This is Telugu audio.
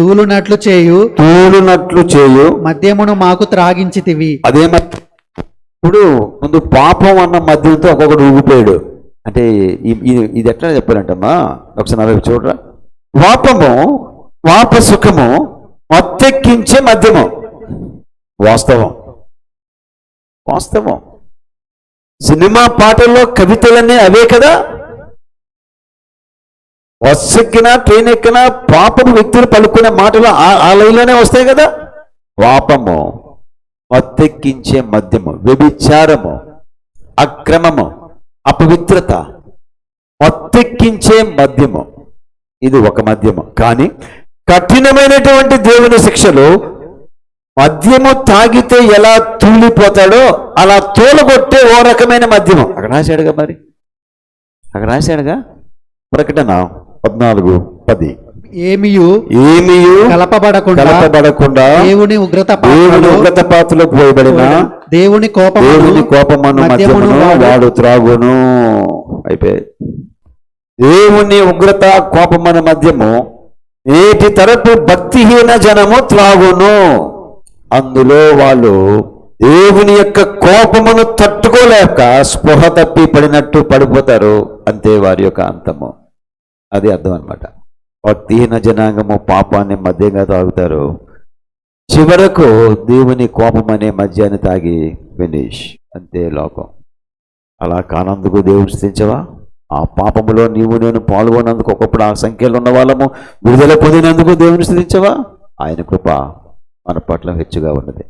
తూలునట్లు చేయు. తూలునట్లు చేయు. మద్యమును మాకు త్రాగించితివి. అదే మద్యం. ఇప్పుడు ముందు పాపం అన్న మద్యంతో ఒక్కొక్కడు ఊగిపోయాడు. అంటే ఇది ఎట్లా చెప్పాలంటమ్మా ఒకసారి నా వైపు చూడరా? పాపము పాప సుఖము మత్తెక్కించే మద్యము. వాస్తవం. వాస్తవం. సినిమా పాటల్లో కవితలన్నీ అవే కదా? బస్సు ఎక్కినా ట్రైన్ ఎక్కినా పాపము వ్యక్తులు పలుకునే మాటలు ఆ- లైన్లోనే వస్తాయి కదా? పాపము మత్తెక్కించే మద్యము వ్యభిచారము అక్రమము అపవిత్రత మత్తెక్కించే మద్యము. ఇది ఒక మద్యము. కానీ కఠినమైనటువంటి దేవుని శిక్షలు మద్యము తాగితే ఎలా తూలిపోతాడో అలా తూలగొట్టే ఓ రకమైన మద్యము. అక్కడ రాశాడుగా మరి? అక్కడ రాశాడుగా? ప్రకటన. పద్నాలుగు పది. ఏమియు ఏమియు కలపబడకుండా కలపబడకుండా దేవుని ఉగ్రత దేవుని పాత్రలో ఉగ్రత పాత్రలో పోయబడిన దేవుని కోపమును దేవుని కోపమను వాడు- త్రాగును. అయిపోయి. దేవుని ఉగ్రత కోపమను మద్యము నేటి తరపు భక్తిహీన జనము త్రాగును. అందులో వాళ్ళు దేవుని యొక్క కోపమును తట్టుకోలేక స్పృహ తప్పి పడినట్టు పడిపోతారు. అంతే వారి యొక్క అంతము. అది అర్థం అనమాట దీన జనాంగము పాపాన్ని మద్యంగా తాగుతారు. చివరకు దేవుని కోపం అనే మద్యాన్ని తాగి ఫినిష్. అంతే లోకం. అలా కానందుకు దేవుడు స్థించవా ఆ పాపములో నీవు నేను పాల్గొన్నందుకు ఒకప్పుడు ఆ సంఖ్యలో ఉన్న వాళ్ళము విడుదల పొందినందుకు దేవుని స్థితించవా? ఆయన కృప మన పట్ల హెచ్చుగా ఉన్నది.